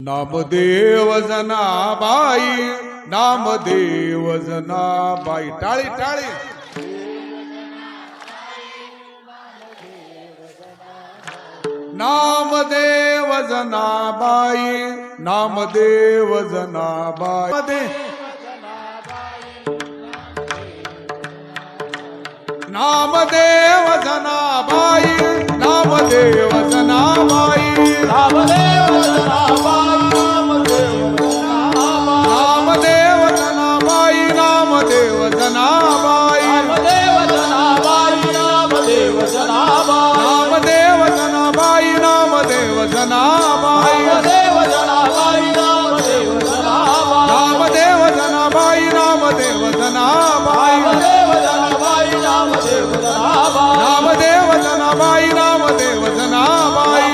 नामदेव जनाबाई नामदेव जनाबाई, टाळी टाळी. नामदेव जनाबाई, नामदेव दे नामदेव जनाबाई, नामदेव नामदेव जनाबाई जनाबाई रामदेव जनाबाई रामदेव जनाबाई रामदेव जनाबाई रामदेव जनाबाई रामदेव जनाबाई रामदेव जनाबाई रामदेव जनाबाई रामदेव जनाबाई